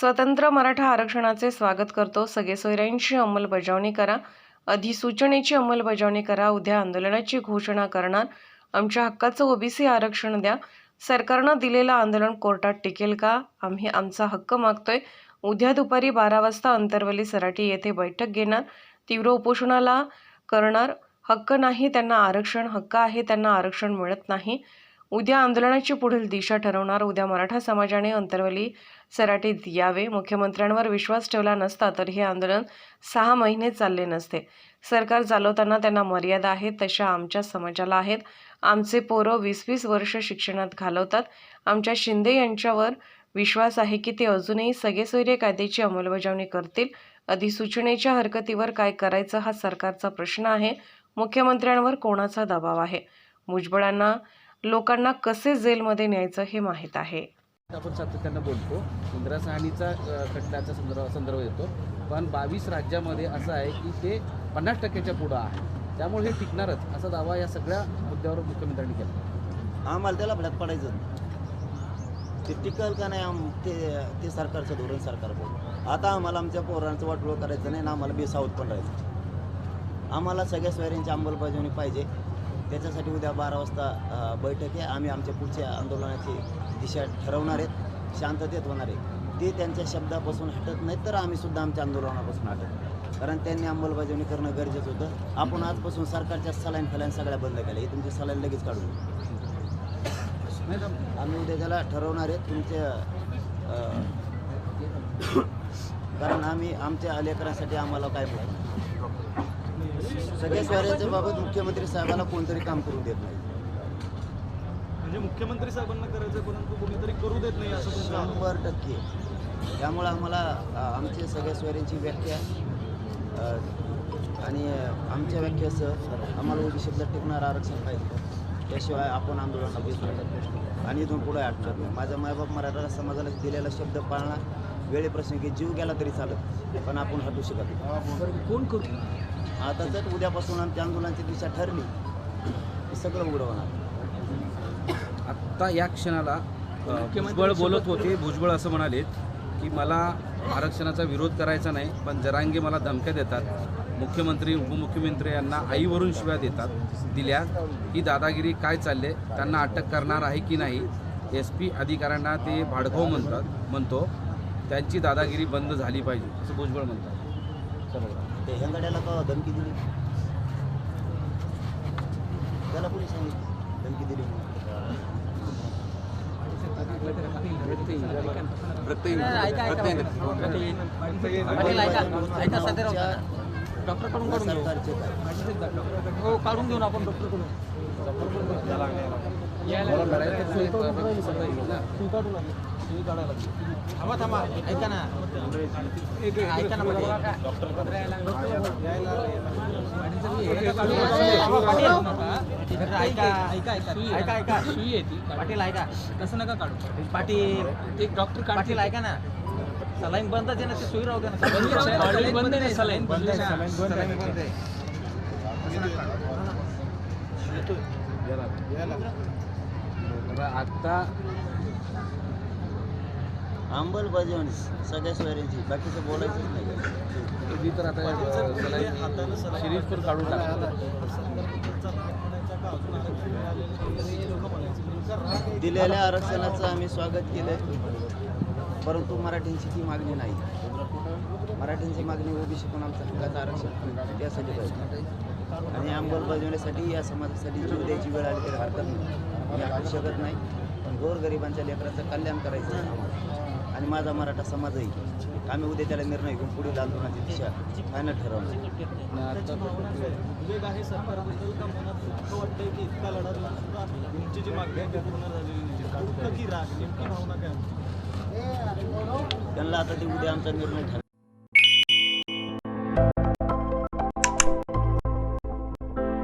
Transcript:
स्वतंत्र मराठा आरक्षणाचे स्वागत करतो. सगळे सोयऱ्यांची अंमलबजावणी करा. अधिसूचनेची अंमलबजावणी करा. उद्या आंदोलनाची घोषणा करणार. आमच्या हक्काचं ओबीसी आरक्षण द्या. सरकारनं दिलेलं आंदोलन कोर्टात टिकेल का? आम्ही आमचा हक्क मागतोय. उद्या दुपारी बारा वाजता अंतरवली सराटी येथे बैठक घेणार. तीव्र उपोषणाला करणार. हक्क नाही त्यांना आरक्षण. हक्क आहे त्यांना आरक्षण मिळत नाही. उद्या आंदोलनाची पुढील दिशा ठरवणार उद्या मराठा समाजाने अंतर्वली सराटीत. यावे मुख्यमंत्र्यांवर विश्वास ठेवला नसता तर हे आंदोलन सहा महिने चालले नसते. सरकार चालवताना त्यांना मर्यादा आहेत तशा आमच्या समाजाला आहेत. आमचे पोरं वीस वीस वर्ष शिक्षणात घालवतात. आमच्या शिंदे यांच्यावर विश्वास आहे की ते अजूनही सगळेसोयरे कायद्याची अंमलबजावणी करतील. अधिसूचनेच्या हरकतीवर काय करायचं हा सरकारचा प्रश्न आहे. मुख्यमंत्र्यांवर कोणाचा दबाव आहे? भुजबळांना लोकांना कसे जेलमध्ये न्यायचं हे माहीत आहे. आपण सातत्यानं बोलतो. इंदिरा सहानीचा खटल्याचा संदर्भ संदर्भ येतो पण बावीस राज्यामध्ये असं आहे की ते पन्नास टक्क्याच्या पुढं आहे. त्यामुळे हे टिकणारच. असा दावा या सगळ्या मुद्द्यावर मुख्यमंत्र्यांनी केला. आम्हाला त्याला भड्यात पडायचं ते टिकल का नाही आम ते ते सरकारचं धोरण सरकार बघू आता आम्हाला आमच्या पोरांचं वाटोळ करायचं नाही ना आम्हाला बेसावत पण राहायचं आम्हाला सगळ्या सोयऱ्यांची अंमलबजावणी पाहिजे. त्याच्यासाठी उद्या बारा वाजता बैठक आहे. आम्ही आमच्या पुढच्या आंदोलनाची दिशा ठरवणार आहेत. शांततेत होणार आहे ते त्यांच्या शब्दापासून हटत नाही तर आम्ही सुद्धा आमच्या आंदोलनापासून हटत कारण त्यांनी अंमलबजावणी करणं गरजेचं होतं. आपण आजपासून सरकारच्या सलाईन फलाईन सगळ्या बंद केल्या. हे तुमचे सलाईन लगेच काढून आम्ही उद्या त्याला ठरवणार आहे तुमच्या कारण आम्ही आमच्या लेकरांसाठी आम्हाला काय बोलतो सगळ्या स्वाऱ्यांच्या बाबत मुख्यमंत्री साहेबाला कोणतरी काम करू देत नाही. म्हणजे मुख्यमंत्री साहेबांना करायचं परंतु कोणीतरी करू देत नाही असं. शंभर टक्के. त्यामुळं आम्हाला अं, आमच्या सगळ्या स्वाऱ्यांची व्याख्या आणि आमच्या व्याख्यासह आम्हाला ओबीसीतलं टिकणार आरक्षण पाहिजे. त्याशिवाय आपण आंदोलनाला बसणार आणि इथून पुढे हटणार नाही. माझा मायबाप मराठा समाजाला दिलेला शब्द पाळणार वेळेप्रसंगी जीव गेला तरी चालत पण आपण हटू शकत नाही. कोण करू? आता जर उद्यापासून आमच्या आंदोलनाची दिशा ठरली की सगळं उघडं होणार. आत्ता या क्षणाला भुजबळ बोलत होते. भुजबळ असं म्हणाले की मला आरक्षणाचा विरोध करायचा नाही पण जरांगे मला धमक्या देतात. मुख्यमंत्री उपमुख्यमंत्री यांना आईवरून शिव्या देतात दिल्या ही दादागिरी काय चालले त्यांना अटक करणार आहे की नाही एस पी अधिकाऱ्यांना ते भाडखाऊ म्हणतात म्हणतो. त्यांची दादागिरी बंद झाली पाहिजे असं भुजबळ म्हणतात. ते हेंगाड्याला का धमकी दिली? त्याला कोणी सांगितलं? धमकी दिली म्हणून? डॉक्टरकडून काढून हो काढून घेऊ ना आपण डॉक्टरकडून. मला थांबा थांबा ऐका ना ऐका ना मध्ये. पाटील, ऐका ऐका ऐका ऐका ऐका सुई आहे ती पाटील ऐका तसं नका काढू पाटील एक डॉक्टर पाटील ऐका ना सलाईन बंद आहे ना ते सुई राहू द्या ना बंद आहे सलाईन बंद आहे सलाईन बंद आहे आत्ता अंमलबजावणी सगळ्या सोयऱ्यांची बाकीचं बोलायचंच नाही. मी तर आता सिरीज पण काढून टाकतो. दिलेल्या आरक्षणाचं आम्ही स्वागत केलं परंतु मराठ्यांची ती मागणी नाही. मराठ्यांची मागणी ओबीसीतून आमचं हक्काचं आरक्षण? त्यासाठी पाहिजे. आणि अंमलबजावणीसाठी या समाजासाठी जीव द्यायची वेळ आली तरी हरकत नाही. मी शकत नाही. पण गोरगरिबांच्या लेकराचं कल्याण करायचं आहे. आम्हाला आणि माझा मराठा समाजही. आम्ही उद्या त्याला निर्णय घेऊन पुढील आंदोलनाची दिशा फायनल ठरवणार. त्यांना आता ते उद्या आमचा निर्णय ठरवा